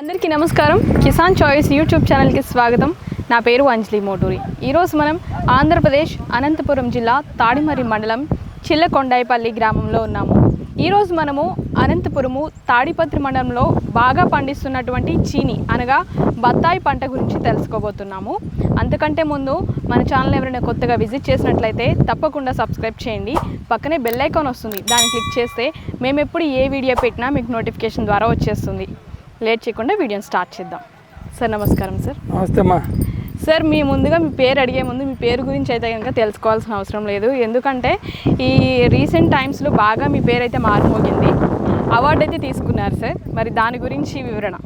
అందరికీ నమస్కారం. Kisan choice YouTube ఛానల్కి స్వాగతం. నా పేరు అంజలి మోటూరి. ఈరోజు మనం ఆంధ్రప్రదేశ్ అనంతపురం జిల్లా తాడిమర్రి మండలం చిల్లకొండాయిపల్లి గ్రామంలో ఉన్నాము. ఈరోజు మనము అనంతపురము తాడిపత్రి మండలంలో బాగా పండిస్తున్నటువంటి చీని అనగా బత్తాయి పంట గురించి తెలుసుకోబోతున్నాము. అంతకంటే ముందు మన ఛానల్ ఎవరైనా కొత్తగా విజిట్ చేసినట్లయితే తప్పకుండా సబ్స్క్రైబ్ చేయండి. పక్కనే బెల్ ఐకాన్ వస్తుంది. దాన్ని క్లిక్ చేస్తే మేము ఎప్పుడు ఏ వీడియో పెట్టినా మీకు నోటిఫికేషన్ ద్వారా వచ్చేస్తుంది. లేట్ చేయకుండా వీడియోని స్టార్ట్ చేద్దాం. సార్ నమస్కారం సార్. నమస్తే అమ్మా. సార్ మీ ముందుగా మీ పేరు అడిగే ముందు మీ పేరు గురించి అయితే కనుక తెలుసుకోవాల్సిన అవసరం లేదు. ఎందుకంటే ఈ రీసెంట్ టైమ్స్లో బాగా మీ పేరు అయితే మారిపోయింది అవార్డు అయితే తీసుకున్నారు సార్. మరి దాని గురించి వివరణ.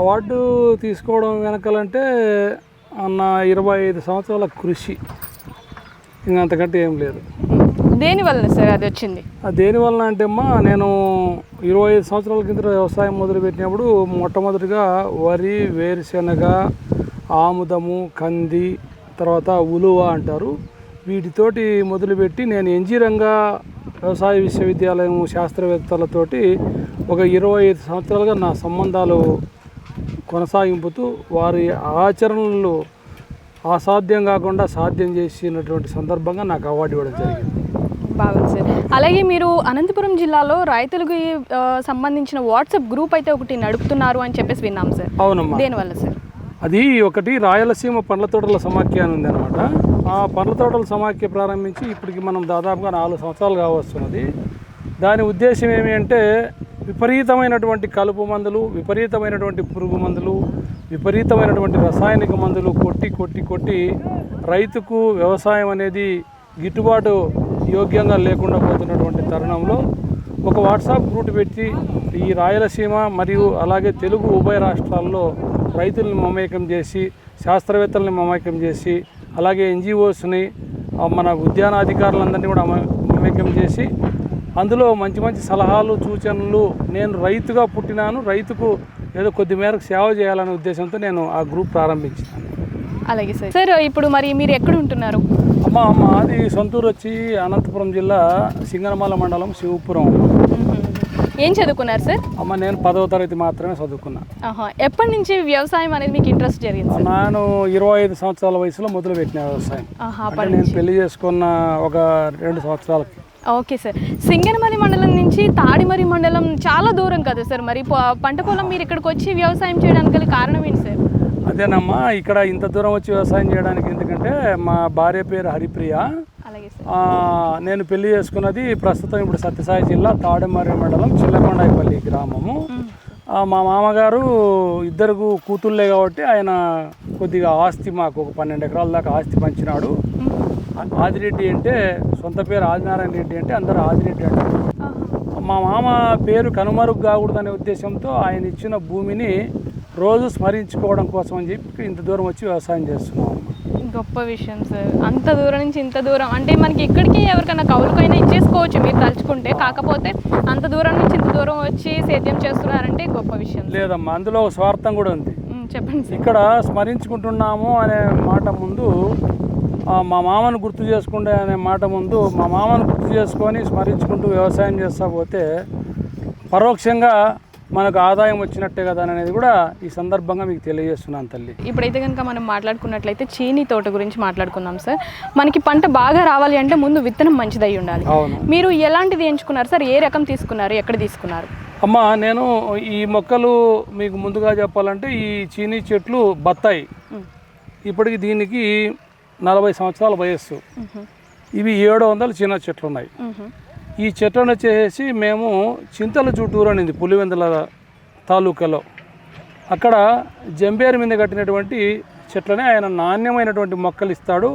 అవార్డు తీసుకోవడం వెనకాలంటే నా ఇరవై ఐదు సంవత్సరాల కృషి. ఇంకా అంతకంటే ఏం లేదు. దేని వలన సార్ అది వచ్చింది? దేని వలన అంటే అమ్మా నేను ఇరవై ఐదు సంవత్సరాల కింద వ్యవసాయం మొదలుపెట్టినప్పుడు మొట్టమొదటిగా వరి వేరుశెనగ ఆముదము కంది తర్వాత ఉలువ అంటారు. వీటితోటి మొదలుపెట్టి నేను ఎంజీరంగా వ్యవసాయ విశ్వవిద్యాలయం శాస్త్రవేత్తలతోటి ఒక ఇరవై ఐదు సంవత్సరాలుగా నా సంబంధాలు కొనసాగింపుతూ వారి ఆచరణలు అసాధ్యం కాకుండా సాధ్యం చేసినటువంటి సందర్భంగా నాకు అవార్డు ఇవ్వడం జరిగింది. సార్ అలాగే మీరు అనంతపురం జిల్లాలో రైతులకు సంబంధించిన వాట్సాప్ గ్రూప్ అయితే ఒకటి నడుపుతున్నారు అని చెప్పేసి విన్నాం సార్. అవునమ్మా. దేనివల్ల సార్? అది ఒకటి రాయలసీమ పండ్ల తోటల సమాఖ్య అని ఉందన్నమాట. ఆ పండ్ల తోటల సమాఖ్య ప్రారంభించి ఇప్పటికి మనం దాదాపుగా నాలుగు సంవత్సరాలు కావస్తున్నది దాని ఉద్దేశం ఏమి అంటే విపరీతమైనటువంటి కలుపు మందులు విపరీతమైనటువంటి పురుగు మందులు విపరీతమైనటువంటి రసాయనిక మందులు కొట్టి కొట్టి కొట్టి రైతుకు వ్యవసాయం అనేది గిట్టుబాటు యోగ్యంగా లేకుండా పోతున్నటువంటి తరుణంలో ఒక వాట్సాప్ గ్రూప్ పెట్టి ఈ రాయలసీమ మరియు అలాగే తెలుగు ఉభయ రాష్ట్రాల్లో రైతులను మమేకం చేసి శాస్త్రవేత్తల్ని మమేకం చేసి అలాగే ఎన్జిఓస్ని మన ఉద్యానాధికారులందరినీ కూడా మమేకం చేసి అందులో మంచి మంచి సలహాలు సూచనలు నేను రైతుగా పుట్టినాను రైతుకు ఏదో కొద్ది మేరకు సేవ చేయాలనే ఉద్దేశంతో నేను ఆ గ్రూప్ ప్రారంభించాను అలాగే సార్. సార్ ఇప్పుడు మరి మీరు ఎక్కడ ఉంటున్నారు? అమ్మ అమ్మ అది సొంతూరు వచ్చి అనంతపురం జిల్లా సింగనమాల మండలం శివపురం. ఏం చదువుకున్నారు సార్? అమ్మ నేను పదవ తరగతి మాత్రమే చదువుకున్నా. ఆహా. ఎప్పటి నుంచి వ్యవసాయం అనేది మీకు ఇంట్రెస్ట్ జరిగింది సార్? నేను ఇరవై ఐదు సంవత్సరాల వయసులో మొదలుపెట్టిన వ్యవసాయం. ఆహా, అంటే అప్పటి నేను పెళ్ళి చేసుకున్న ఒక రెండు సంవత్సరాలకి. Okay sir. సింగనమల్లి మండలం నుంచి తాడిమరి మండలం చాలా దూరం కదా సార్? మరి ప- పంట పొలం మీరు ఇక్కడికి వచ్చి వ్యవసాయం చేయడానికి గల కారణం ఏంటి సార్? అదేనమ్మా ఇక్కడ ఇంత దూరం వచ్చి వ్యవసాయం చేయడానికి ఎందుకంటే మా భార్య పేరు హరిప్రియ. నేను పెళ్ళి చేసుకున్నది ప్రస్తుతం ఇప్పుడు సత్యసాయి జిల్లా తాడమర్రి మండలం చిల్లకొండాయిపల్లి గ్రామము. మా మామగారు ఇద్దరు కూతుళ్ళే కాబట్టి ఆయన కొద్దిగా ఆస్తి మాకు ఒక పన్నెండు ఎకరాల దాకా ఆస్తి పంచినాడు. ఆదిరెడ్డి అంటే సొంత పేరు ఆదినారాయణ రెడ్డి అంటే అందరూ ఆదిరెడ్డి అంటారు. మా మామ పేరు కనుమరుగు కాకూడదనే ఉద్దేశంతో ఆయన ఇచ్చిన భూమిని రోజు స్మరించుకోవడం కోసం అని చెప్పి ఇంత దూరం వచ్చి వ్యవసాయం చేస్తున్నాం. గొప్ప విషయం సార్. అంత దూరం నుంచి ఇంత దూరం. అంటే మనకి ఇక్కడికి ఎవరికైనా కౌలుకైనా ఇచ్చేసుకోవచ్చు మీరు తలుచుకుంటే. కాకపోతే అంత దూరం నుంచి ఇంత దూరం వచ్చి సేద్యం చేస్తున్నారంటే గొప్ప విషయం. లేదమ్మా అందులో ఒక స్వార్థం కూడా ఉంది. చెప్పండి ఇక్కడ స్మరించుకుంటున్నాము అనే మాట ముందు మా మామను గుర్తు చేసుకుంటే అనే మాట ముందు మా మామను గుర్తు చేసుకొని స్మరించుకుంటూ వ్యవసాయం చేస్తా పోతే పరోక్షంగా మనకు ఆదాయం వచ్చినట్టే కదా అనేది కూడా ఈ సందర్భంగా మీకు తెలియజేస్తున్నాను తల్లి. ఇప్పుడైతే కనుక మనం మాట్లాడుకున్నట్లయితే చీనీ తోట గురించి మాట్లాడుకుందాం సార్. మనకి పంట బాగా రావాలి అంటే ముందు విత్తనం మంచిదై ఉండాలి. అవును. మీరు ఎలాంటిది ఎంచుకున్నారు సార్? ఏ రకం తీసుకున్నారు ఎక్కడ తీసుకున్నారు? అమ్మ నేను ఈ మొక్కలు మీకు ముందుగా చెప్పాలంటే ఈ చీనీ చెట్లు బత్తాయి. ఇప్పటికి దీనికి నలభై సంవత్సరాల వయస్సు. ఇవి ఏడు వందల చిన్న చెట్లు ఉన్నాయి ఈ చెట్లను వచ్చేసి మేము చింతల చుట్టూరు అనేది పులివెందుల తాలూకాలో. అక్కడ జంబేరు మీద కట్టినటువంటి చెట్లనే ఆయన నాణ్యమైనటువంటి మొక్కలు ఇస్తాడు.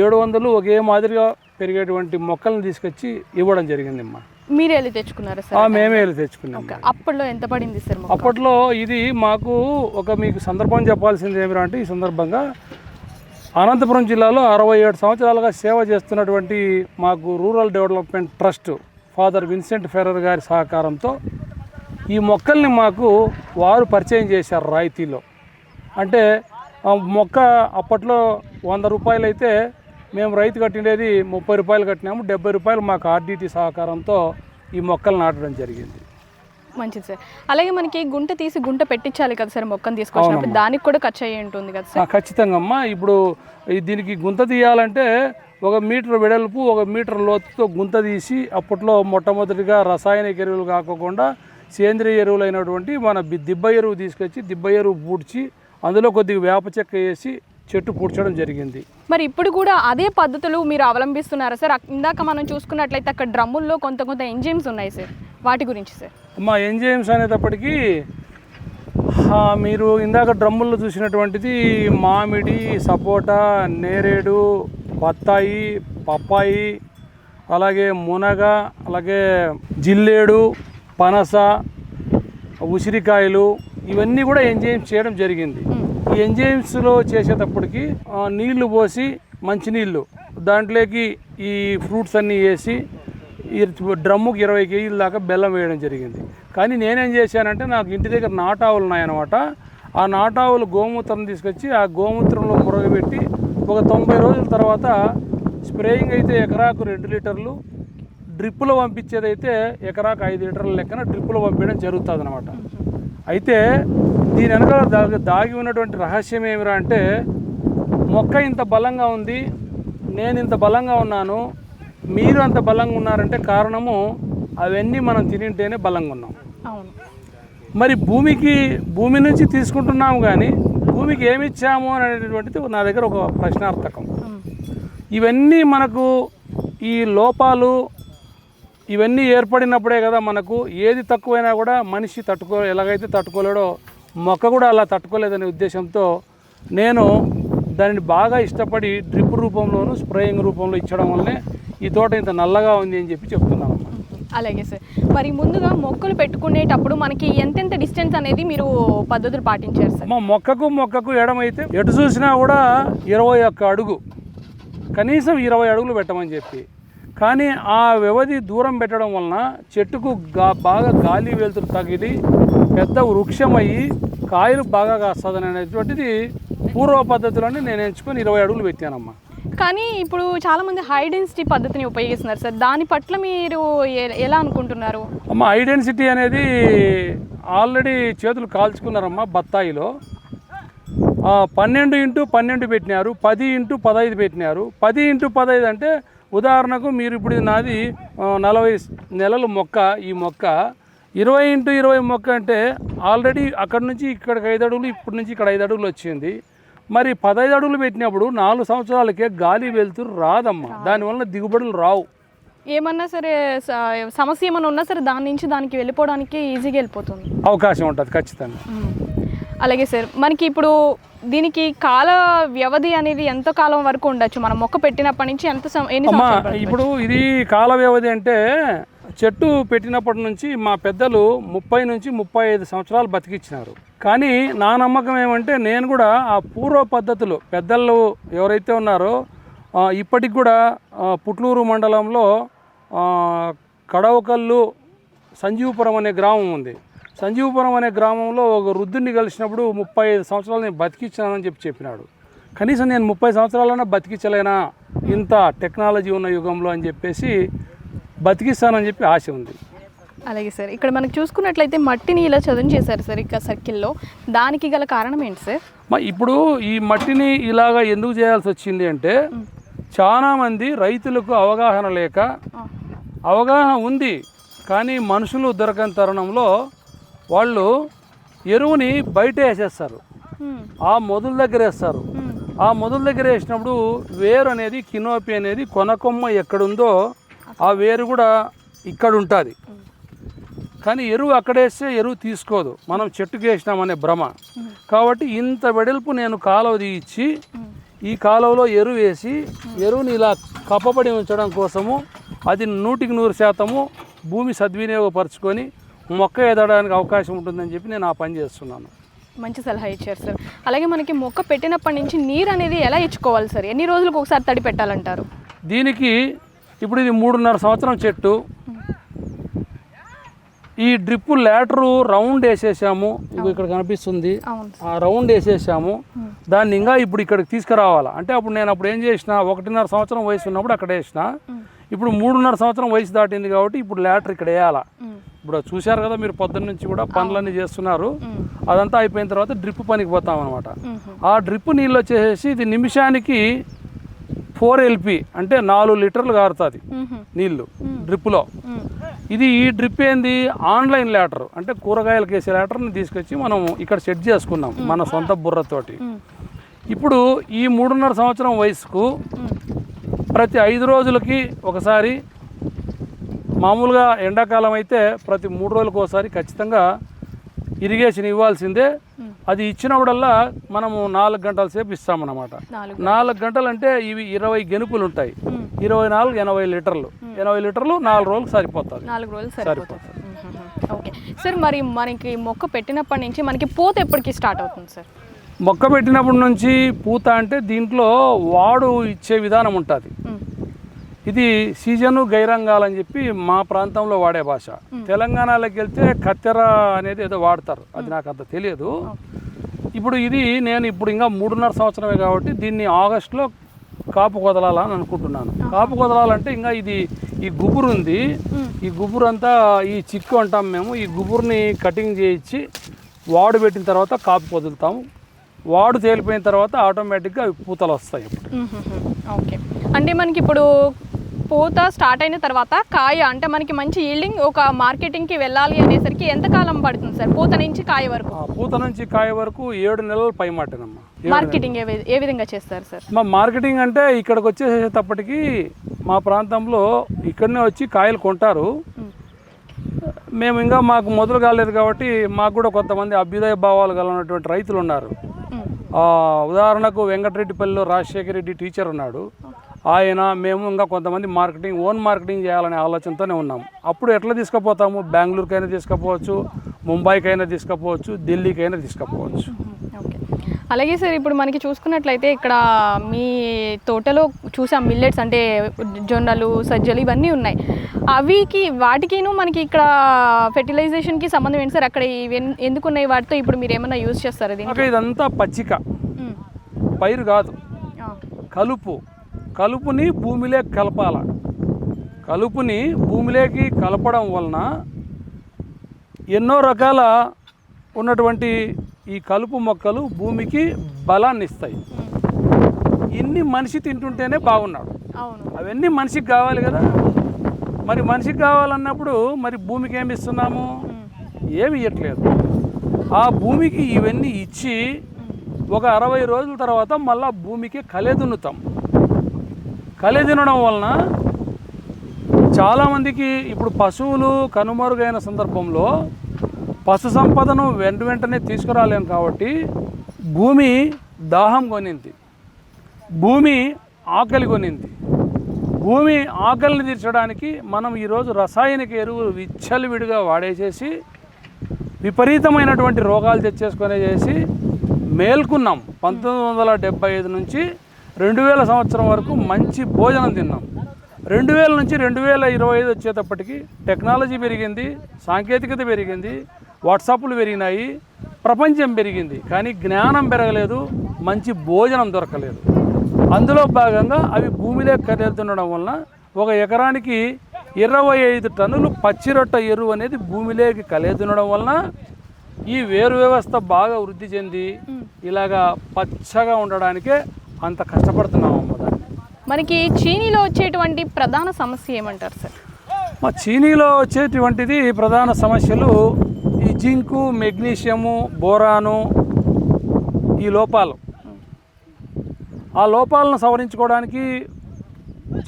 ఏడు వందలు ఒకే మాదిరిగా పెరిగేటువంటి మొక్కలను తీసుకొచ్చి ఇవ్వడం జరిగింది అమ్మా మీరే వెళ్ళి తెచ్చుకున్నారా సార్? మేమే వెళ్ళి తెచ్చుకున్నాం. అప్పట్లో ఎంత పడింది సార్? అప్పట్లో ఇది మాకు ఒక మీకు సందర్భం చెప్పాల్సింది ఏమిరా అంటే ఈ సందర్భంగా అనంతపురం జిల్లాలో అరవై ఏడు సంవత్సరాలుగా సేవ చేస్తున్నటువంటి మాకు rural development trust father Vincent Ferrer గారి సహకారంతో ఈ మొక్కల్ని మాకు వారు పరిచయం చేశారు రాయితీలో. అంటే మొక్క అప్పట్లో వంద రూపాయలు అయితే మేము రైతు కట్టిండేది ముప్పై రూపాయలు కట్టినాము డెబ్బై రూపాయలు మాకు ఆర్డీటీ సహకారంతో ఈ మొక్కలు నాటడం జరిగింది. మంచిది సార్. అలాగే మనకి గుంట తీసి గుంట పెట్టించాలి కదా సార్ మొక్కను తీసుకొచ్చినప్పుడు. దానికి కూడా ఖర్చు అయ్యి ఉంటుంది కదా సార్. ఖచ్చితంగా అమ్మా ఇప్పుడు దీనికి గుంత తీయాలంటే ఒక మీటర్ వెడల్పు ఒక మీటర్ లోతుతో గుంత తీసి అప్పట్లో మొట్టమొదటిగా రసాయనిక ఎరువులు కాకుండా సేంద్రియ ఎరువులు అయినటువంటి మన దిబ్బ ఎరువు తీసుకొచ్చి దిబ్బ ఎరువు పూడ్చి అందులో కొద్దిగా వేప చెక్క వేసి చెట్టు పూడ్చడం జరిగింది. మరి ఇప్పుడు కూడా అదే పద్ధతులు మీరు అవలంబిస్తున్నారా సార్? ఇందాక మనం చూసుకున్నట్లయితే అక్కడ డ్రమ్ముల్లో కొంత కొంత ఎంజైమ్స్ ఉన్నాయి సార్. వాటి గురించి సార్ మా ఎంజైమ్స్ అనేటప్పటికీ మీరు ఇందాక డ్రమ్ముల్లో చూసినటువంటిది మామిడి సపోటా నేరేడు బత్తాయి పప్పాయి అలాగే మునగ అలాగే జిల్లేడు పనస ఉసిరికాయలు ఇవన్నీ కూడా ఎంజైమ్స్ చేయడం జరిగింది. ఈ ఎంజైమ్స్లో చేసేటప్పటికి నీళ్ళు పోసి మంచినీళ్ళు దాంట్లోకి ఈ ఫ్రూట్స్ అన్నీ వేసి డ్రమ్ముకి ఇరవై కేజీల దాకా బెల్లం వేయడం జరిగింది. కానీ నేనేం చేశానంటే నాకు ఇంటి దగ్గర నాటావులు ఉన్నాయన్నమాట. ఆ నాటావులు గోమూత్రం తీసుకొచ్చి ఆ గోమూత్రంలో మురగబెట్టి ఒక తొంభై రోజుల తర్వాత స్ప్రేయింగ్ అయితే ఎకరాకు రెండు లీటర్లు డ్రిప్పులో పంపించేదైతే ఎకరాకు ఐదు లీటర్ల లెక్కన డ్రిప్పులో పంపించడం జరుగుతుంది అనమాట అయితే దీని వెనకాల దాగి దాగి ఉన్నటువంటి రహస్యం ఏమిరా అంటే మొక్క ఇంత బలంగా ఉంది నేను ఇంత బలంగా ఉన్నాను మీరు అంత బలంగా ఉన్నారంటే కారణము అవన్నీ మనం తినింటేనే బలంగా ఉన్నాం. అవును. మరి భూమికి భూమి నుంచి తీసుకుంటున్నాము కానీ భూమికి ఏమి ఇచ్చాము అనేటువంటిది నా దగ్గర ఒక ప్రశ్నార్థకం. ఇవన్నీ మనకు ఈ లోపాలు ఇవన్నీ ఏర్పడినప్పుడే కదా మనకు ఏది తక్కువైనా కూడా మనిషి తట్టుకో ఎలాగైతే తట్టుకోలేడో మొక్క కూడా అలా తట్టుకోలేదనే ఉద్దేశంతో నేను దానిని బాగా ఇష్టపడి డ్రిప్ రూపంలోను స్ప్రేయింగ్ రూపంలో ఇచ్చడం వల్లనే ఈ తోట ఇంత నల్లగా ఉంది అని చెప్పి చెప్తున్నాను అలాగే సార్. మరి ముందుగా మొక్కలు పెట్టుకునేటప్పుడు మనకి ఎంతెంత డిస్టెన్స్ అనేది మీరు పద్ధతులు పాటించారు సార్? అమ్మ మొక్కకు మొక్కకు ఎడమైతే ఎటు చూసినా కూడా ఇరవై ఒక్క అడుగు. కనీసం ఇరవై అడుగులు పెట్టమని చెప్పి. కానీ ఆ వ్యవధి దూరం పెట్టడం వలన చెట్టుకు గా బాగా గాలి వెలుతురు తగిలి పెద్ద వృక్షం అయ్యి కాయలు బాగా కాస్తుంది అనేటువంటిది పూర్వ పద్ధతిలోనే నేను ఎంచుకొని ఇరవై అడుగులు పెట్టానమ్మా. కానీ ఇప్పుడు చాలామంది హై డెన్సిటీ పద్ధతిని ఉపయోగిస్తున్నారు సార్. దాని పట్ల మీరు ఎలా అనుకుంటున్నారు? అమ్మ ఐడెన్సిటీ అనేది ఆల్రెడీ చేతులు కాల్చుకున్నారమ్మా బత్తాయిలో. పన్నెండు ఇంటూ పన్నెండు పెట్టినారు పది ఇంటూ పదహైదు పెట్టినారు. పది ఇంటూ పదహైదు అంటే ఉదాహరణకు మీరు ఇప్పుడు నాది నలభై నెలల మొక్క ఈ మొక్క. ఇరవై ఇంటూ ఇరవై మొక్క అంటే ఆల్రెడీ అక్కడి నుంచి ఇక్కడికి ఐదు అడుగులు ఇప్పటి నుంచి ఇక్కడ ఐదు అడుగులు వచ్చింది. మరి పదహైదు అడుగులు పెట్టినప్పుడు నాలుగు సంవత్సరాలకే గాలి వెలుతురు రాదమ్మా. దానివల్ల దిగుబడులు రావు. ఏమన్నా సరే సమస్య ఏమన్నా ఉన్నా సరే దాని నుంచి దానికి వెళ్ళిపోవడానికి ఈజీగా వెళ్ళిపోతుంది. అవకాశం ఉంటుంది ఖచ్చితంగా. అలాగే సార్ మనకి ఇప్పుడు దీనికి కాల వ్యవధి అనేది ఎంత కాలం వరకు ఉండొచ్చు? మనం మొక్క పెట్టినప్పటి నుంచి ఎంత ఎన్ని? ఇప్పుడు ఇది కాల వ్యవధి అంటే చెట్టు పెట్టినప్పటి నుంచి మా పెద్దలు ముప్పై నుంచి ముప్పై ఐదు సంవత్సరాలు బతికిచ్చినారు. కానీ నా నమ్మకం ఏమంటే నేను కూడా ఆ పూర్వ పద్ధతులు పెద్దలు ఎవరైతే ఉన్నారో ఇప్పటికి కూడా పుట్లూరు మండలంలో కడవకల్లు సంజీవపురం అనే గ్రామం ఉంది. సంజీవపురం అనే గ్రామంలో ఒక వృద్ధుడిని కలిసినప్పుడు ముప్పై ఐదు సంవత్సరాలు నేను బతికించానని చెప్పి చెప్పినాడు. కనీసం నేను ముప్పై సంవత్సరాలైనా బతికించలేనా? ఇంత టెక్నాలజీ ఉన్న యుగంలో అని చెప్పేసి బతికిస్తానని చెప్పి ఆశ ఉంది. అలాగే సార్. ఇక్కడ మనకు చూసుకున్నట్లయితే మట్టిని ఇలా చదును చేశారు సార్ ఇక సర్కిల్లో. దానికి గల కారణం ఏంటి సార్? మ- ఇప్పుడు ఈ మట్టిని ఇలాగా ఎందుకు చేయాల్సి వచ్చింది అంటే చాలామంది రైతులకు అవగాహన లేక అవగాహన ఉంది. కానీ మనుషులు దొరకని తరుణంలో వాళ్ళు ఎరువుని బయట వేసేస్తారు. ఆ మొదల దగ్గర వేస్తారు. ఆ మొదల దగ్గర వేసినప్పుడు వేరు అనేది కినోపి అనేది కొనకొమ్మ ఎక్కడుందో ఆ వేరు కూడా ఇక్కడ ఉంటుంది. కానీ ఎరువు అక్కడ వేస్తే ఎరువు తీసుకోదు. మనం చెట్టుకు వేసినామనే భ్రమ. కాబట్టి ఇంత వెడల్పు నేను కాలువ తీయించి ఈ కాలువలో ఎరువు వేసి ఎరువుని ఇలా కప్పబడి ఉంచడం కోసము అది నూటికి నూరు శాతము భూమి సద్వినియోగపరచుకొని మొక్క ఎదగడానికి అవకాశం ఉంటుందని చెప్పి నేను ఆ పని చేస్తున్నాను. మంచి సలహా ఇచ్చారు సార్. అలాగే మనకి మొక్క పెట్టినప్పటి నుంచి నీరు అనేది ఎలా ఇచ్చుకోవాలి సార్? ఎన్ని రోజులకు ఒకసారి తడి పెట్టాలంటారు? దీనికి ఇప్పుడు ఇది మూడున్నర సంవత్సరం చెట్టు. ఈ డ్రిప్ లేటరు రౌండ్ వేసేసాము. ఇక్కడ కనిపిస్తుంది. ఆ రౌండ్ వేసేసాము. దాన్ని ఇంకా ఇప్పుడు ఇక్కడికి తీసుకురావాలా? అంటే అప్పుడు నేను అప్పుడు ఏం చేసిన ఒకటిన్నర సంవత్సరం వయసు ఉన్నప్పుడు అక్కడ వేసిన ఇప్పుడు మూడున్నర సంవత్సరం వయసు దాటింది కాబట్టి ఇప్పుడు లేటర్ ఇక్కడ వేయాలా? ఇప్పుడు చూశారు కదా మీరు పొద్దున్న నుంచి కూడా పనులన్నీ చేస్తున్నారు. అదంతా అయిపోయిన తర్వాత డ్రిప్ పనికి పోతాం అనమాట. ఆ డ్రిప్ నీళ్ళు వచ్చేసి ఇది నిమిషానికి ఫోర్ ఎల్పి అంటే నాలుగు లీటర్లు కారుతుంది. నీళ్ళు డ్రిప్లో. ఇది ఈ డ్రిప్ ఏంది ఆన్లైన్ లేటర్ అంటే కూరగాయలకు వేసే లేటర్ని తీసుకొచ్చి మనం ఇక్కడ సెట్ చేసుకున్నాం మన సొంత బుర్రతోటి. ఇప్పుడు ఈ మూడున్నర సంవత్సరం వయసుకు. ప్రతి ఐదు రోజులకి ఒకసారి మామూలుగా ఎండాకాలం అయితే ప్రతి మూడు రోజులకు ఒకసారి ఖచ్చితంగా ఇరిగేషన్ ఇవ్వాల్సిందే. అది ఇచ్చినప్పుడల్లా మనము నాలుగు గంటల సేపు ఇస్తామన్నమాట. నాలుగు గంటలు. అంటే ఇవి ఇరవై గెనుపులు ఉంటాయి. ఇరవై నాలుగు ఎనభై లీటర్లు. ఎనభై లీటర్లు నాలుగు రోజులకు సరిపోతుంది. నాలుగు రోజులు సరిపోతుంది. ఓకే. సార్ మరి మనకి మొక్క పెట్టినప్పటి నుంచి మనకి పూత ఎప్పటికి స్టార్ట్ అవుతుంది సార్? మొక్క పెట్టినప్పటి నుంచి పూత అంటే దీంట్లో వాడు ఇచ్చే విధానం ఉంటుంది. ఇది సీజను గైరంగాలని చెప్పి మా ప్రాంతంలో వాడే భాష. తెలంగాణలోకి వెళ్తే కత్తెర అనేది ఏదో వాడతారు. అది నాకు అంత తెలియదు. ఇప్పుడు ఇది నేను ఇప్పుడు ఇంకా మూడున్నర సంవత్సరమే కాబట్టి దీన్ని ఆగస్టులో కాపు కొదలాలని అనుకుంటున్నాను. కాపు కొదలాలంటే ఇంకా ఇది ఈ గుబురు ఉంది. ఈ గుబురు అంతా ఈ చిక్కు అంటాం మేము. ఈ గుబురుని కటింగ్ చేయించి వాడు పెట్టిన తర్వాత కాపు వదులుతాము వాడు తేలిపోయిన తర్వాత ఆటోమేటిక్గా అవి పూతలు వస్తాయి ఇప్పుడు. ఓకే. అంటే మనకి ఇప్పుడు పూత స్టార్ట్ అయిన తర్వాత కాయ అంటే మనకి మంచి ఈల్డింగ్ ఒక మార్కెటింగ్కి వెళ్ళాలి అనేసరికి ఎంత కాలం పడుతుంది సార్? పూత నుంచి కాయ వరకు? పూత నుంచి కాయ వరకు ఏడు నెలలు పై మాటనమ్మా. మార్కెటింగ్ ఏ విధంగా చేస్తారు సార్? మా మార్కెటింగ్ అంటే ఇక్కడికి వచ్చేసేటప్పటికి మా ప్రాంతంలో ఇక్కడనే వచ్చి కాయలు కొంటారు. మ్మ్. ఇంకా మాకు మొదలు కాలేదు కాబట్టి మాకు కూడా కొంతమంది అభ్యుదయ భావాలు కలిగినటువంటి రైతులు ఉన్నారు. ఉదాహరణకు వెంకటరెడ్డిపల్లిలో రాజశేఖర రెడ్డి టీచర్ ఉన్నాడు. ఆయన మేము ఇంకా కొంతమంది మార్కెటింగ్ ఓన్ మార్కెటింగ్ చేయాలనే ఆలోచనతోనే ఉన్నాం. అప్పుడు ఎట్లా తీసుకుపోతాము? బెంగళూరుకైనా తీసుకుపోవచ్చు ముంబైకైనా తీసుకుపోవచ్చు ఢిల్లీకైనా తీసుకుపోవచ్చు. ఓకే. అలాగే సార్ ఇప్పుడు మనకి చూసుకున్నట్లయితే ఇక్కడ మీ తోటలో చూసాం మిల్లెట్స్ అంటే జొన్నలు సజ్జలు ఇవన్నీ ఉన్నాయి. అవికి వాటికిను మనకి ఇక్కడ ఫెర్టిలైజేషన్కి సంబంధం ఏంటి సార్? అక్కడ ఎందుకు ఉన్నాయి వాటితో ఇప్పుడు మీరు ఏమైనా యూజ్ చేస్తారా ఇదంతా పచ్చిక. పైరు కాదు. కలుపు. కలుపుని భూమిలో కలపాల. కలుపుని భూమిలోకి కలపడం వలన ఎన్నో రకాల ఉన్నటువంటి ఈ కలుపు మొక్కలు భూమికి బలాన్ని ఇస్తాయి ఇన్ని మనిషి తింటుంటేనే బాగున్నాడు. అవును. అవన్నీ మనిషికి కావాలి కదా. మరి మనిషికి కావాలన్నప్పుడు మరి భూమికి ఏమి ఇస్తున్నాము? ఏమి ఇవ్వట్లేదు ఆ భూమికి ఇవన్నీ ఇచ్చి ఒక అరవై రోజుల తర్వాత మళ్ళా భూమికి కలే దున్నుతాం కలి తినడం వలన చాలామందికి ఇప్పుడు పశువులు కనుమరుగైన సందర్భంలో పశు సంపదను వెంట వెంటనే తీసుకురాలేం కాబట్టి భూమి దాహం కొనింది. భూమి ఆకలి కొనింది. భూమి ఆకలిని తీర్చడానికి మనం ఈరోజు రసాయనిక ఎరువులు విచ్చలవిడిగా వాడేసేసి విపరీతమైనటువంటి రోగాలు తెచ్చేసుకునే చేసి మేల్కున్నాం. పంతొమ్మిది వందల డెబ్బై ఐదు నుంచి రెండు వేల సంవత్సరం వరకు మంచి భోజనం తిన్నాం. రెండు వేల నుంచి రెండు వేల ఇరవై ఐదు వచ్చేటప్పటికి టెక్నాలజీ పెరిగింది సాంకేతికత పెరిగింది వాట్సాప్లు పెరిగినాయి ప్రపంచం పెరిగింది. కానీ జ్ఞానం పెరగలేదు మంచి భోజనం దొరకలేదు. అందులో భాగంగా అవి భూమిలో కదులుతుండడం వలన ఒక ఎకరానికి ఇరవై ఐదు టన్నులు పచ్చిరొట్ట ఎరువు అనేది భూమిలోకి కలేదునడం వలన ఈ వేరు వ్యవస్థ బాగా వృద్ధి చెంది ఇలాగా పచ్చగా ఉండడానికే అంత కష్టపడుతున్నాం మనకి చీనీలో వచ్చేటువంటి ప్రధాన సమస్య ఏమంటారు సార్ మా చీనీలో వచ్చేటువంటిది ప్రధాన సమస్యలు ఈ జింకు మెగ్నీషియము బోరాను ఈ లోపాలు ఆ లోపాలను సవరించుకోవడానికి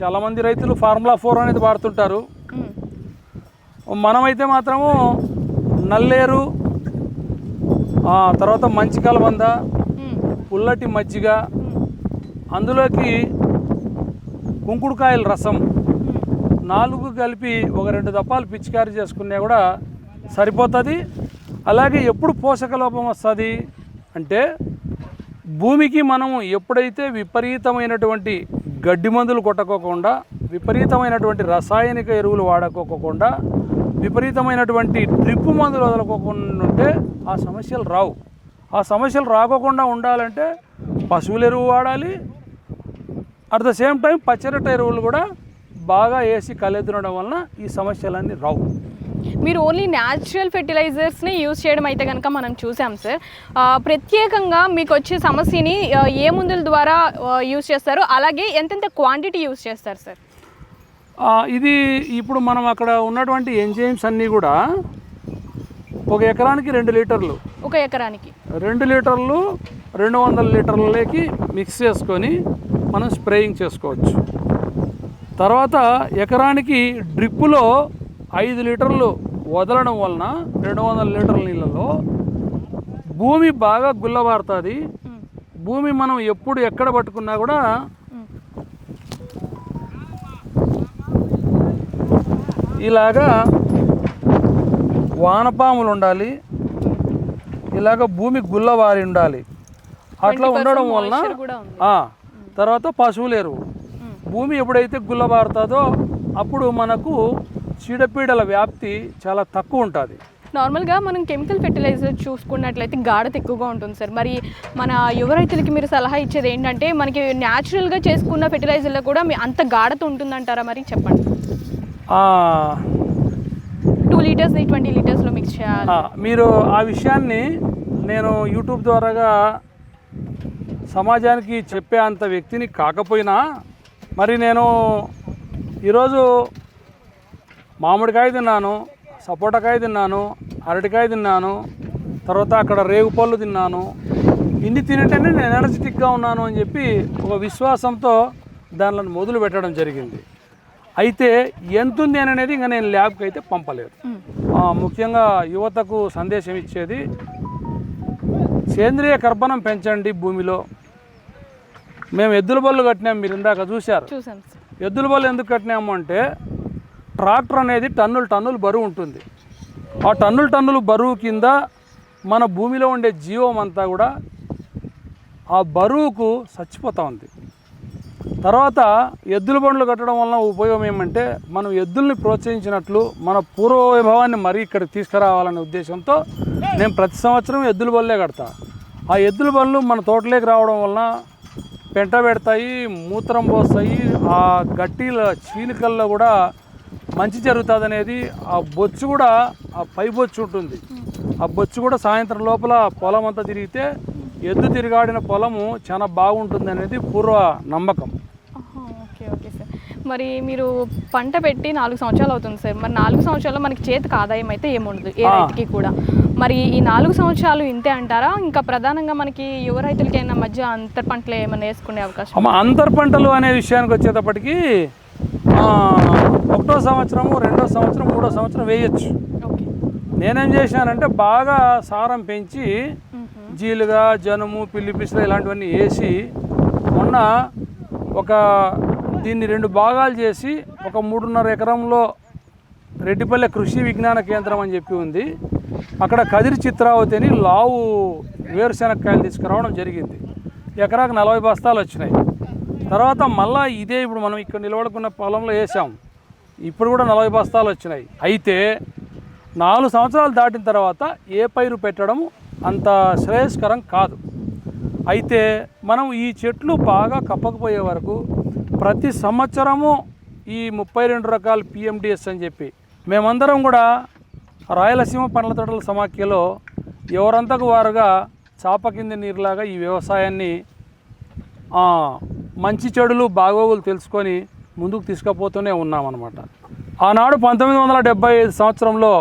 చాలామంది రైతులు ఫార్ములా ఫోర్ అనేది వాడుతుంటారు. మనమైతే మాత్రము నల్లేరు తర్వాత మంచి కలబంద. పుల్లటి మజ్జిగ అందులోకి కుంకుడుకాయల రసం నాలుగు కలిపి ఒక రెండు దప్పాలు పిచికారీ చేసుకున్నా కూడా సరిపోతుంది. అలాగే ఎప్పుడు పోషక లోపం వస్తుంది అంటే భూమికి మనము ఎప్పుడైతే విపరీతమైనటువంటి గడ్డి మందులు కొట్టకోకుండా విపరీతమైనటువంటి రసాయనిక ఎరువులు వాడకోకుండా విపరీతమైనటువంటి డ్రిప్ మందులు వదలకోకుండా ఉంటే ఆ సమస్యలు రావు. ఆ సమస్యలు రాకోకుండా ఉండాలంటే పశువుల ఎరువు వాడాలి అట్ ద సేమ్ టైం పచ్చరొట్ట ఎరువులు కూడా బాగా వేసి కలెత్తునడం వలన ఈ సమస్యలన్నీ రావు. మీరు ఓన్లీ న్యాచురల్ ఫెర్టిలైజర్స్ని యూజ్ చేయడం అయితే కనుక మనం చూసాం సార్ ప్రత్యేకంగా మీకు వచ్చే సమస్యని ఏ మందుల ద్వారా యూజ్ చేస్తారు అలాగే ఎంతెంత క్వాంటిటీ యూజ్ చేస్తారు సార్ ఇది ఇప్పుడు మనం అక్కడ ఉన్నటువంటి ఎంజైమ్స్ అన్నీ కూడా ఒక ఎకరానికి రెండు లీటర్లు. ఒక ఎకరానికి. రెండు లీటర్లు రెండు వందల లీటర్లకి మిక్స్ చేసుకొని మనం స్ప్రేయింగ్ చేసుకోవచ్చు. తర్వాత ఎకరానికి డ్రిప్పులో ఐదు లీటర్లు వదలడం వలన రెండు వందల లీటర్ల నీళ్ళలో భూమి బాగా గుల్లబారుతుంది. భూమి మనం ఎప్పుడు ఎక్కడ పట్టుకున్నా కూడా. ఇలాగా వానపాములు ఉండాలి. ఇలాగ భూమి గుల్లబారి ఉండాలి. అట్లా 20% ఉండడం వలన తర్వాత పశువుల ఎరువు. భూమి ఎప్పుడైతే గుల్లబారుతుందో అప్పుడు మనకు చీడపీడల వ్యాప్తి చాలా తక్కువ ఉంటుంది. నార్మల్గా మనం కెమికల్ ఫెర్టిలైజర్ చూసుకున్నట్లయితే గాఢత ఎక్కువగా ఉంటుంది సార్. మరి మన యువ రైతులకి మీరు సలహా ఇచ్చేది ఏంటంటే మనకి న్యాచురల్గా చేసుకున్న ఫెర్టిలైజర్లో కూడా మీ అంత గాఢత ఉంటుందంటారా మరి చెప్పండి. టూ లీటర్స్ ట్వంటీ లీటర్స్లో మిక్స్ చేయాలి. మీరు ఆ విషయాన్ని నేను యూట్యూబ్ ద్వారాగా సమాజానికి చెప్పే అంత వ్యక్తిని కాకపోయినా మరి నేను ఈరోజు మామిడికాయ తిన్నాను సపోటాకాయ తిన్నాను అరటికాయ తిన్నాను తర్వాత అక్కడ రేగు పళ్ళు తిన్నాను. ఇన్ని తింటేనే నేను ఎనర్జెటిక్గా ఉన్నాను అని చెప్పి ఒక విశ్వాసంతో దానిలో మొదలు పెట్టడం జరిగింది. అయితే ఎంతుంది అని అనేది ఇంకా నేను ల్యాబ్కి అయితే పంపలేదు. ముఖ్యంగా యువతకు సందేశం ఇచ్చేది సేంద్రియ కర్బనం పెంచండి భూమిలో. మేము ఎద్దుల బళ్ళు కట్టినాం మీరు ఇందాక చూశారు. ఎద్దుల బళ్ళు ఎందుకు కట్టినాము అంటే ట్రాక్టర్ అనేది టన్నులు టన్నులు బరువు ఉంటుంది. ఆ టన్నులు టన్నులు బరువు కింద మన భూమిలో ఉండే జీవం అంతా కూడా ఆ బరువుకు చచ్చిపోతూ ఉంది. తర్వాత ఎద్దుల బండ్లు కట్టడం వలన ఉపయోగం ఏమంటే మనం ఎద్దుల్ని ప్రోత్సహించినట్లు మన పూర్వ వైభవాన్ని మరీ ఇక్కడికి తీసుకురావాలనే ఉద్దేశంతో నేను ప్రతి సంవత్సరం ఎద్దుల బళ్ళే కడతా. ఆ ఎద్దుల బళ్ళు మన తోటలోకి రావడం వలన పెంట పెడతాయి మూత్రం పోస్తాయి ఆ గట్టిల చీలికల్లో కూడా మంచి జరుగుతుంది అనేది ఆ బొచ్చు కూడా ఆ పై బొచ్చు ఉంటుంది. ఆ బొచ్చు కూడా సాయంత్రం లోపల పొలం అంతా తిరిగితే ఎద్దు తిరిగాడిన పొలము చాలా బాగుంటుంది అనేది పూర్వ నమ్మకం. Okay okay sir. మరి మీరు పంట పెట్టి నాలుగు సంవత్సరాలు అవుతుంది సార్. మరి నాలుగు సంవత్సరాల్లో మనకి చేతికి ఆదాయం అయితే ఏముండదు ఏ. రైతుకి కూడా. మరి ఈ నాలుగు సంవత్సరాలు ఇంతే అంటారా? ఇంకా ప్రధానంగా మనకి యువ రైతులకి అయినా మధ్య అంతర్ పంటలు ఏమైనా వేసుకునే అవకాశం అమ్మ అంతర్ పంటలు అనే విషయానికి వచ్చేటప్పటికి ఒకటో సంవత్సరము రెండో సంవత్సరం మూడో సంవత్సరం వేయచ్చు. నేనేం చేశానంటే బాగా సారం పెంచి. జీలుగా జనుము పిల్లి పిసర ఇలాంటివన్నీ వేసి మొన్న ఒక దీన్ని రెండు భాగాలు చేసి ఒక మూడున్నర ఎకరంలో రెడ్డిపల్లె కృషి విజ్ఞాన కేంద్రం అని చెప్పి ఉంది. అక్కడ కదిరి చిత్రావతి అని లావు వేరుశెనక్కాయలు తీసుకురావడం జరిగింది. ఎకరాకు నలభై బస్తాలు వచ్చినాయి. తర్వాత మళ్ళా ఇదే ఇప్పుడు మనం ఇక్కడ నిలబడుకున్న పొలంలో వేసాం. ఇప్పుడు కూడా నలభై బస్తాలు వచ్చినాయి. అయితే నాలుగు సంవత్సరాలు దాటిన తర్వాత ఏ పైరు పెట్టడం అంత శ్రేయస్కరం కాదు. అయితే మనం ఈ చెట్లు బాగా కప్పకపోయే వరకు ప్రతి సంవత్సరము ఈ ముప్పై రెండు రకాల పిఎండిఎస్ అని చెప్పి మేమందరం కూడా రాయలసీమ పండ్ల తోటల సమాఖ్యలో ఎవరంతకు వారుగా చాప కింద నీరులాగా ఈ వ్యవసాయాన్ని మంచి చెడులు బాగోగులు తెలుసుకొని ముందుకు తీసుకుపోతూనే ఉన్నామన్నమాట. ఆనాడు పంతొమ్మిది వందల డెబ్బై ఐదు సంవత్సరంలో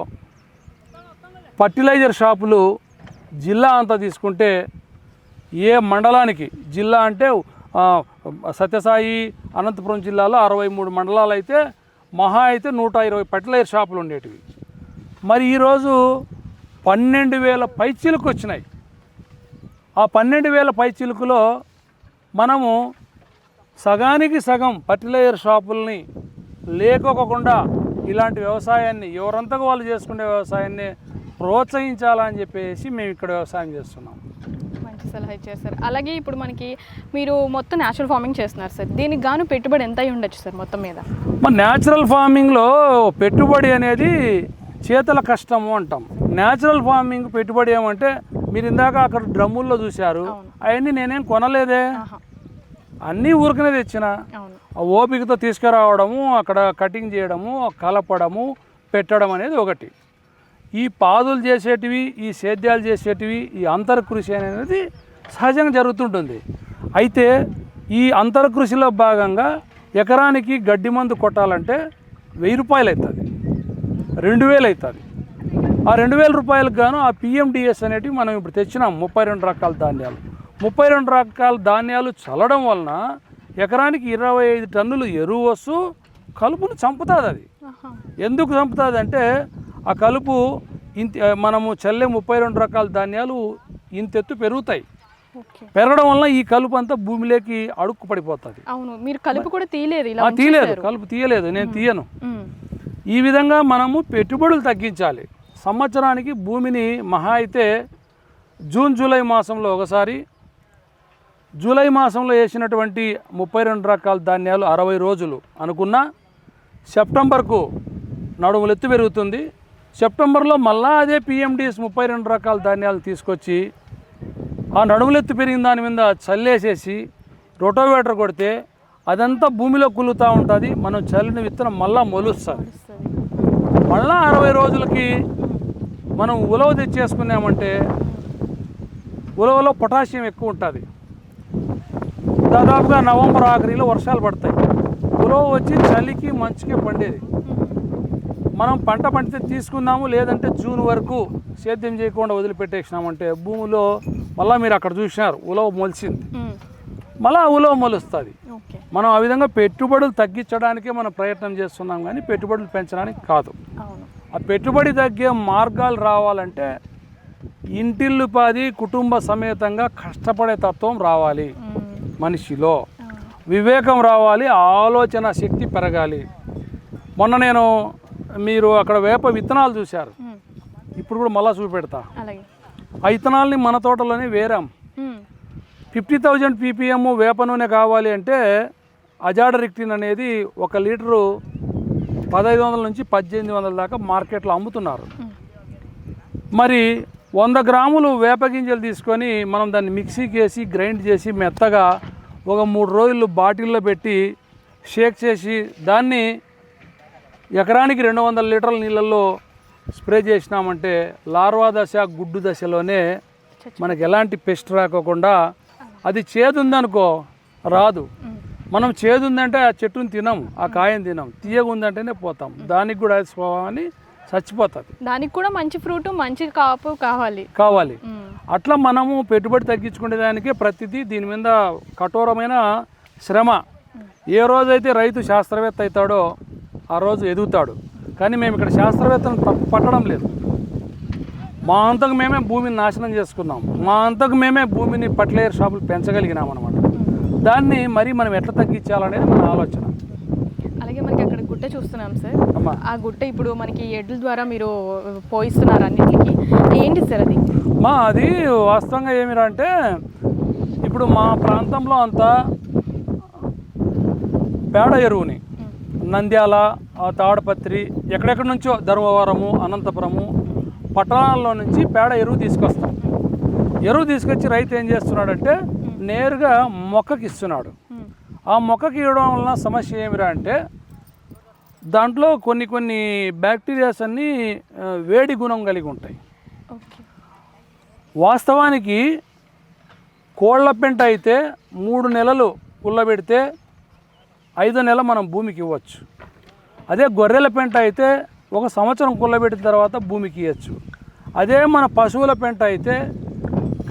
ఫర్టిలైజర్ షాపులు జిల్లా అంతా తీసుకుంటే ఏ మండలానికి జిల్లా అంటే సత్యసాయి అనంతపురం జిల్లాలో అరవై మూడు మండలాలు అయితే మహా అయితే నూట ఇరవై ఫర్టిలైజర్ షాపులు ఉండేటివి. మరి ఈరోజు పన్నెండు వేల పైచీలకు వచ్చినాయి. ఆ పన్నెండు వేల పైచీలకులో మనము సగానికి సగం ఫర్టిలైజర్ షాపుల్ని లేకోకుండా ఇలాంటి వ్యవసాయాన్ని ఎవరంతకు వాళ్ళు చేసుకునే వ్యవసాయాన్ని ప్రోత్సహించాలని చెప్పేసి మేము ఇక్కడ వ్యవసాయం చేస్తున్నాం. మంచి సలహా ఇచ్చారు సార్. అలాగే ఇప్పుడు మనకి మీరు మొత్తం న్యాచురల్ ఫార్మింగ్ చేస్తున్నారు సార్. దీనికి గాను పెట్టుబడి ఎంత అయి ఉండొచ్చు సార్ మొత్తం మీద? మరి న్యాచురల్ ఫార్మింగ్లో పెట్టుబడి అనేది చేతుల కష్టము అంటాం. న్యాచురల్ ఫార్మింగ్ పెట్టుబడి ఏమంటే మీరు ఇందాక అక్కడ డ్రమ్ముల్లో చూశారు అవును. అవన్నీ నేనేం కొనలేదే? అన్నీ ఊరికనే తెచ్చిన. ఓపికతో తీసుకురావడము అక్కడ కటింగ్ చేయడము కలపడము పెట్టడం అనేది ఒకటి. ఈ పాదులు చేసేటివి ఈ సేద్యాలు చేసేటివి ఈ అంతర్కృషి అనేది సహజంగా జరుగుతుంటుంది. అయితే ఈ అంతర్కృషిలో భాగంగా ఎకరానికి గడ్డి మందు కొట్టాలంటే వెయ్యి రూపాయలు అవుతుంది రెండు వేలు అవుతుంది. ఆ రెండు వేల రూపాయలకు గాను ఆ పిఎండిఎస్ అనేటివి మనం ఇప్పుడు తెచ్చినాం. ముప్పై రెండు రకాల ధాన్యాలు. ముప్పై రెండు రకాల ధాన్యాలు చల్లడం వలన ఎకరానికి ఇరవై ఐదు టన్నులు ఎరువు వస్తూ కలుపును చంపుతుంది అది. ఎందుకు చంపుతుంది అంటే ఆ కలుపు ఇంత మనము చల్లే ముప్పై రెండు రకాల ధాన్యాలు ఇంతెత్తు పెరుగుతాయి. పెరగడం వలన ఈ కలుపు అంతా భూమిలోకి అడుక్కు పడిపోతుంది. అవును మీరు కలుపు కూడా తీయలేదు తీయలేదు. కలుపు తీయలేదు నేను తీయను. ఈ విధంగా మనము పెట్టుబడులు తగ్గించాలి. సంవత్సరానికి భూమిని మహా అయితే జూన్ జూలై మాసంలో ఒకసారి జూలై మాసంలో వేసినటువంటి ముప్పై రెండు రకాల ధాన్యాలు అరవై రోజులు అనుకున్న సెప్టెంబర్కు నడుములు ఎత్తు పెరుగుతుంది. సెప్టెంబర్లో మళ్ళా అదే పిఎండిఎస్ ముప్పై రెండు రకాల ధాన్యాలు తీసుకొచ్చి ఆ నడుములెత్తు పెరిగిన దాని మీద చల్లేసేసి రొటోవేటర్ కొడితే అదంతా భూమిలో కులుతూ ఉంటుంది. మనం చల్లిన విత్తనం మళ్ళా మొలుస్తుంది. మళ్ళా అరవై రోజులకి మనం ఉలవ తెచ్చేసుకున్నామంటే ఉలవలో పొటాషియం ఎక్కువ ఉంటుంది. దాదాపుగా నవంబర్ ఆఖరిలో వర్షాలు పడతాయి. ఉలవ వచ్చి చలికి మంచుకే పండేది. మనం పంట పండితే తీసుకుందాము లేదంటే జూన్ వరకు సేద్యం చేయకుండా వదిలిపెట్టేసినామంటే భూమిలో మళ్ళీ మీరు అక్కడ చూసినారు ఉలవ మొలిచింది. మళ్ళీ ఉలవ మొలుస్తుంది. మనం ఆ విధంగా పెట్టుబడులు తగ్గించడానికే మనం ప్రయత్నం చేస్తున్నాం కానీ పెట్టుబడులు పెంచడానికి కాదు ఆ పెట్టుబడి తగ్గే మార్గాలు రావాలంటే ఇంటిల్లుపాది కుటుంబ సమేతంగా కష్టపడే తత్వం రావాలి. మనిషిలో. వివేకం రావాలి ఆలోచన శక్తి పెరగాలి మొన్న నేను మీరు అక్కడ వేప విత్తనాలు చూశారు. ఇప్పుడు కూడా మళ్ళీ చూపెడతా ఆ విత్తనాలని మన తోటలోనే వేరాం. ఫిఫ్టీ థౌజండ్ పీపీఎం వేప నూనె కావాలి అంటే అజాడరిక్టిన్ అనేది ఒక లీటరు పదహైదు వందల నుంచి పద్దెనిమిది వందల దాకా మార్కెట్లో అమ్ముతున్నారు. మరి వంద గ్రాములు వేప గింజలు తీసుకొని మనం దాన్ని మిక్సీకి వేసి గ్రైండ్ చేసి మెత్తగా ఒక మూడు రోజులు బాటిల్లో పెట్టి షేక్ చేసి దాన్ని ఎకరానికి రెండు వందల లీటర్ల నీళ్ళల్లో స్ప్రే చేసినామంటే లార్వా దశ గుడ్డు దశలోనే మనకి ఎలాంటి పెస్ట్ రాకోకుండా అది చేదు ఉందనుకో రాదు. మనం చేదు ఉందంటే ఆ చెట్టుని తినం ఆ కాయని తినం. తీయగా ఉందంటేనే పోతాం. దానికి కూడా అది స్వభావాన్ని చచ్చిపోతుంది. దానికి కూడా మంచి ఫ్రూట్ మంచి కాపు కావాలి. కావాలి. అట్లా మనము పెట్టుబడి తగ్గించుకునే దానికి ప్రతిదీ దీని మీద కఠోరమైన శ్రమ. ఏ రోజైతే రైతు శాస్త్రవేత్త అవుతాడో ఆ రోజు ఎదుగుతాడు. కానీ మేము ఇక్కడ శాస్త్రవేత్తను పట్టడం లేదు. మా అంతకు మేమే భూమిని నాశనం చేసుకున్నాం. మా అంతకు మేమే భూమిని పట్లేరు షాపులు పెంచగలిగినాం అనమాట దాన్ని మరి మనం ఎట్లా తగ్గించాలనేది మన ఆలోచన. అలాగే మనకి అక్కడ గుట్ట చూస్తున్నాం సార్. ఆ గుట్ట ఇప్పుడు మనకి ఎడ్ల ద్వారా మీరు పోయిస్తున్నారు అన్నిటికి. ఏంటి సార్ అది? మా అది వాస్తవంగా ఏమిరా అంటే ఇప్పుడు మా ప్రాంతంలో అంతా పేడ ఎరువుని నంద్యాల తాడపత్రి ఎక్కడెక్కడి నుంచో ధర్మవరము అనంతపురము పట్టణాల్లో నుంచి పేడ ఎరువు తీసుకొస్తాం. ఎరువు తీసుకొచ్చి రైతు ఏం చేస్తున్నాడంటే నేరుగా మొక్కకి ఇస్తున్నాడు. ఆ మొక్కకి ఇవ్వడం వలన సమస్య ఏమిరా అంటే దాంట్లో కొన్ని కొన్ని బ్యాక్టీరియాస్ అన్నీ వేడి గుణం కలిగి ఉంటాయి. వాస్తవానికి కోళ్ళ పెంట అయితే మూడు నెలలు కుళ్ళబెడితే ఐదో నెల మనం భూమికి ఇవ్వచ్చు. అదే గొర్రెల పెంట అయితే ఒక సంవత్సరం కుళ్ళబెట్టిన తర్వాత భూమికి ఇవ్వచ్చు అదే మన పశువుల పెంట అయితే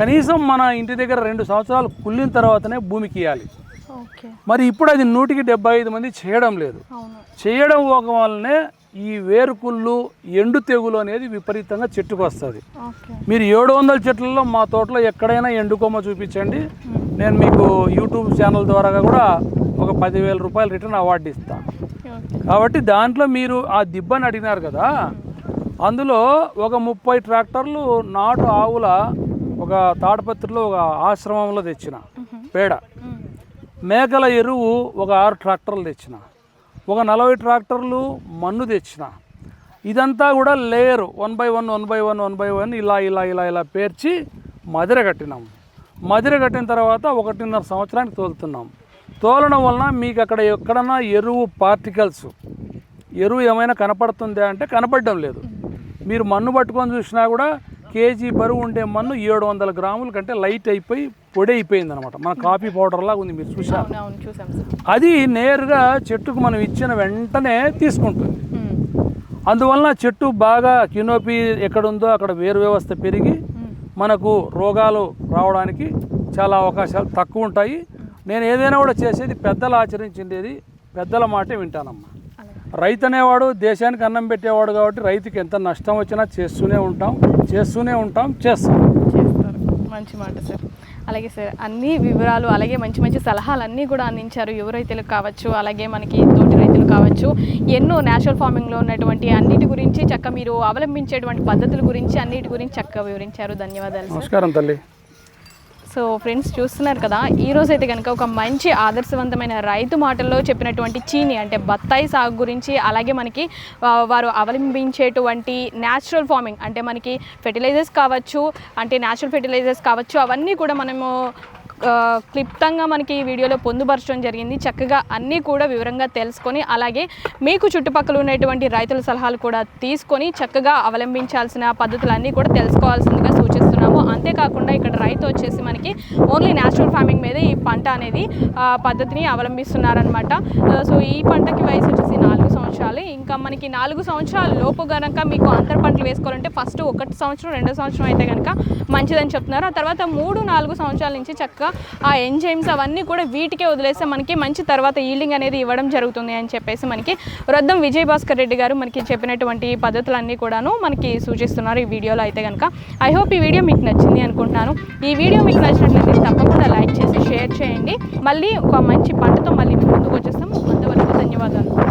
కనీసం మన ఇంటి దగ్గర రెండు సంవత్సరాలు కుళ్ళిన తర్వాతనే భూమికి ఇవ్వాలి మరి ఇప్పుడు అది నూటికి డెబ్బై ఐదు మంది చేయడం లేదు. చేయడం ఒక వల్లనే ఈ వేరుకుళ్ళు ఎండు తెగులు అనేది విపరీతంగా చెట్టుకు వస్తుంది. మీరు ఏడు వందల చెట్లలో మా తోటలో ఎక్కడైనా ఎండుకొమ్మ చూపించండి. నేను మీకు యూట్యూబ్ ఛానల్ ద్వారా కూడా ఒక పదివేల రూపాయలు రిటర్న్ అవార్డు ఇస్తాను కాబట్టి దాంట్లో మీరు ఆ దిబ్బని అడిగినారు కదా అందులో ఒక ముప్పై ట్రాక్టర్లు నాటు ఆవుల ఒక తాడపత్రిలో ఒక ఆశ్రమంలో తెచ్చిన పేడ. మేకల ఎరువు ఒక ఆరు ట్రాక్టర్లు తెచ్చిన. ఒక నలభై ట్రాక్టర్లు మన్ను తెచ్చిన. ఇదంతా కూడా layer. One by one one by one one by one ఇలా ఇలా ఇలా ఇలా పేర్చి మదిర కట్టినాం. మదిర కట్టిన తర్వాత ఒకటిన్నర సంవత్సరానికి తోలుతున్నాం. తోలడం వలన మీకు అక్కడ ఎక్కడన్నా ఎరువు పార్టికల్స్ ఎరువు ఏమైనా కనపడుతుందా అంటే కనపడడం లేదు. మీరు మన్ను పట్టుకొని చూసినా కూడా కేజీ బరువు ఉండే మన్ను ఏడు వందల గ్రాముల కంటే లైట్ అయిపోయి పొడి అయిపోయింది అనమాట మన కాఫీ పౌడర్ లాగా ఉంది మీరు చూసారు చూసాం అది నేరుగా చెట్టుకు మనం ఇచ్చిన వెంటనే తీసుకుంటుంది. అందువలన చెట్టు బాగా కినోపి ఎక్కడుందో అక్కడ వేరు వ్యవస్థ పెరిగి. మనకు రోగాలు రావడానికి చాలా అవకాశాలు తక్కువ ఉంటాయి. నేను ఏదైనా కూడా చేసేది పెద్దలు ఆచరించిండేది పెద్దల మాటే వింటానమ్మా. రైతు అనేవాడు దేశానికి అన్నం పెట్టేవాడు కాబట్టి రైతుకి ఎంత నష్టం వచ్చినా చేస్తూనే ఉంటాం చేస్తూనే ఉంటాం చేస్తాం. చేస్తారు. మంచి మాట సార్. అలాగే సార్ అన్ని వివరాలు అలాగే మంచి మంచి సలహాలు అన్నీ కూడా అందించారు యువ రైతులకు కావచ్చు అలాగే మనకి తోటి రైతులు కావచ్చు. ఎన్నో నేచురల్ ఫార్మింగ్లో ఉన్నటువంటి అన్నిటి గురించి చక్క మీరు అవలంబించేటువంటి పద్ధతుల గురించి అన్నిటి గురించి చక్కగా వివరించారు. ధన్యవాదాలు నమస్కారం తల్లి. సో ఫ్రెండ్స్ చూస్తున్నారు కదా ఈరోజు అయితే కనుక ఒక మంచి ఆదర్శవంతమైన రైతు మాటల్లో చెప్పినటువంటి చీని అంటే బత్తాయి సాగు గురించి అలాగే మనకి వారు అవలంబించేటువంటి న్యాచురల్ ఫార్మింగ్ అంటే మనకి ఫెర్టిలైజర్స్ కావచ్చు అంటే న్యాచురల్ ఫెర్టిలైజర్స్ కావచ్చు అవన్నీ కూడా మనము క్లిప్తంగా క్లుప్తంగా మనకి ఈ వీడియోలో పొందుపరచడం జరిగింది. చక్కగా అన్నీ కూడా వివరంగా తెలుసుకొని అలాగే మీకు చుట్టుపక్కల ఉన్నటువంటి రైతుల సలహాలు కూడా తీసుకొని చక్కగా అవలంబించాల్సిన పద్ధతులన్నీ కూడా తెలుసుకోవాల్సిందిగా సూచిస్తున్నాము అంతేకాకుండా ఇక్కడ రైతు వచ్చేసి మనకి ఓన్లీ న్యాచురల్ ఫార్మింగ్ మీద ఈ పంట అనేది పద్ధతిని అవలంబిస్తున్నారనమాట సో ఈ పంటకి వయసు వచ్చేసి నాలుగు సంవత్సరాలు. ఇంకా మనకి నాలుగు సంవత్సరాల లోపు కనుక మీకు అంతర పంటలు వేసుకోవాలంటే ఫస్ట్ ఒకటి సంవత్సరం రెండో సంవత్సరం అయితే కనుక మంచిదని చెప్తున్నారు. ఆ తర్వాత మూడు నాలుగు సంవత్సరాల నుంచి చక్కగా ఆ ఎంజైమ్స్ అవన్నీ కూడా వీటికే వదిలేస్తే మనకి మంచి తర్వాత ఈల్డింగ్ అనేది ఇవ్వడం జరుగుతుంది అని చెప్పేసి మనకి రొద్దం విజయ్ భాస్కర్ రెడ్డి గారు మనకి చెప్పినటువంటి పద్ధతులన్నీ కూడాను మనకి సూచిస్తున్నారు ఈ వీడియోలో అయితే కనుక ఐ హోప్ ఈ వీడియో మీకు నచ్చింది. అనుకుంటున్నాను. ఈ వీడియో మీకు నచ్చినట్లయితే తప్పకుండా లైక్ చేసి షేర్ చేయండి. మళ్ళీ ఒక మంచి పంటతో మళ్ళీ ముందుకు వచ్చేస్తాం. అంతవరకు ధన్యవాదాలు.